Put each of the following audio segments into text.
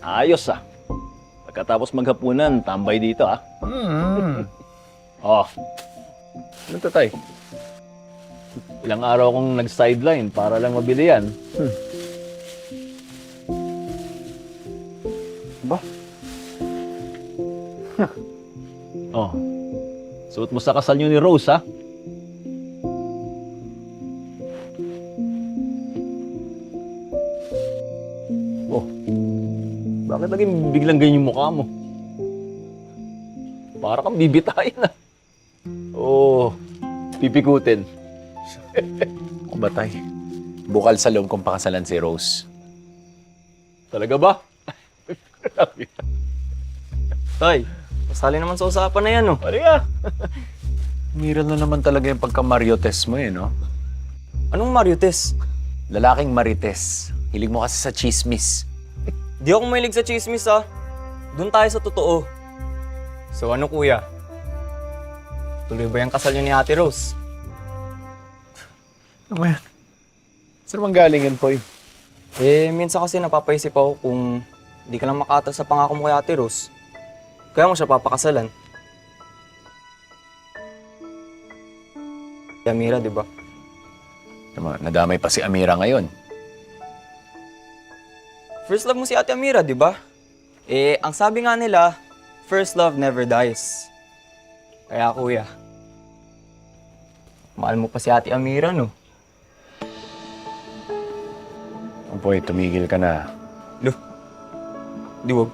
Ayos ah. Pagkatapos maghapunan, tambay dito ah. Hmm. Oh, Ano to, tay? ilang araw akong nag-sideline para lang mabili yan. Ba? Oh. Suot mo sa kasal niyo ni Rose ha. Oh. Bakit naging biglang ganyan yung mukha mo? Para kang bibitayin ah. Oh, pipikutin. Ako? Bukal sa loob kong pakasalan si Rose. Talaga ba? Tay, pasali naman sa usapan na yan, oh. Pare nga. Miral na naman talaga yung pagka-Mariotes mo eh, no? Anong Marites? Lalaking Marites. Hilig mo kasi sa chismis. Di ako mahilig sa chismis, ah. Doon tayo sa totoo. So ano, kuya? Tuloy ba yung kasal niyo ni Ate Rose? Ano ba yan? Saan naman galing yan, Poy? Eh, minsan kasi napapaisip ako kung di ka lang makata sa pangako mo kay Ate Rose. Kaya mo siya papakasalan. Kaya Mira, di ba? Naman, nadamay pa si Amira ngayon. First love mo si Ate Amira, di ba? Eh, ang sabi nga nila, first love never dies. Kaya kuya, mahal mo pa si Ate Amira, no? Poy, tumigil ka na. Lo, di wag.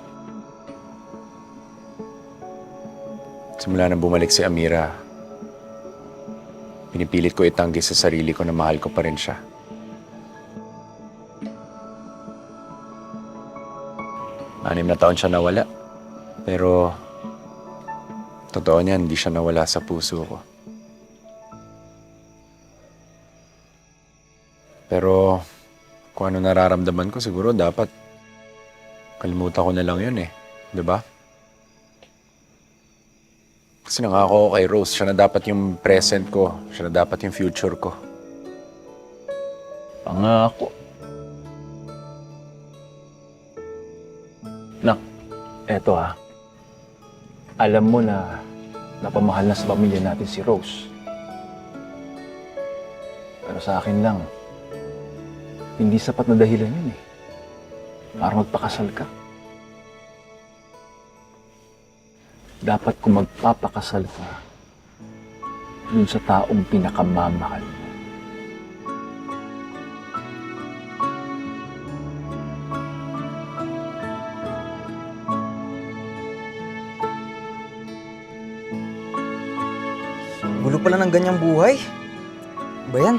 Simula nang bumalik si Amira, pinipilit ko itanggi sa sarili ko na mahal ko pa rin siya. Anim na taon siya nawala. Pero, totoo niyan, hindi siya nawala sa puso ko. Pero, kung ano nararamdaman ko, siguro dapat kalimutan ko na lang yun eh. ba? Kasi nangako ako kay Rose, siya na dapat yung present ko, siya na dapat yung future ko. Pangako. Nak, eto ha. Alam mo na napamahal na sa pamilya natin si Rose. Pero sa akin lang, hindi sapat na dahilan yun eh. Para magpakasal ka. Dapat kung magpapakasal ka, dun sa taong pinakamamahal mo. Gulo pala ng ganyang buhay. Ba yan?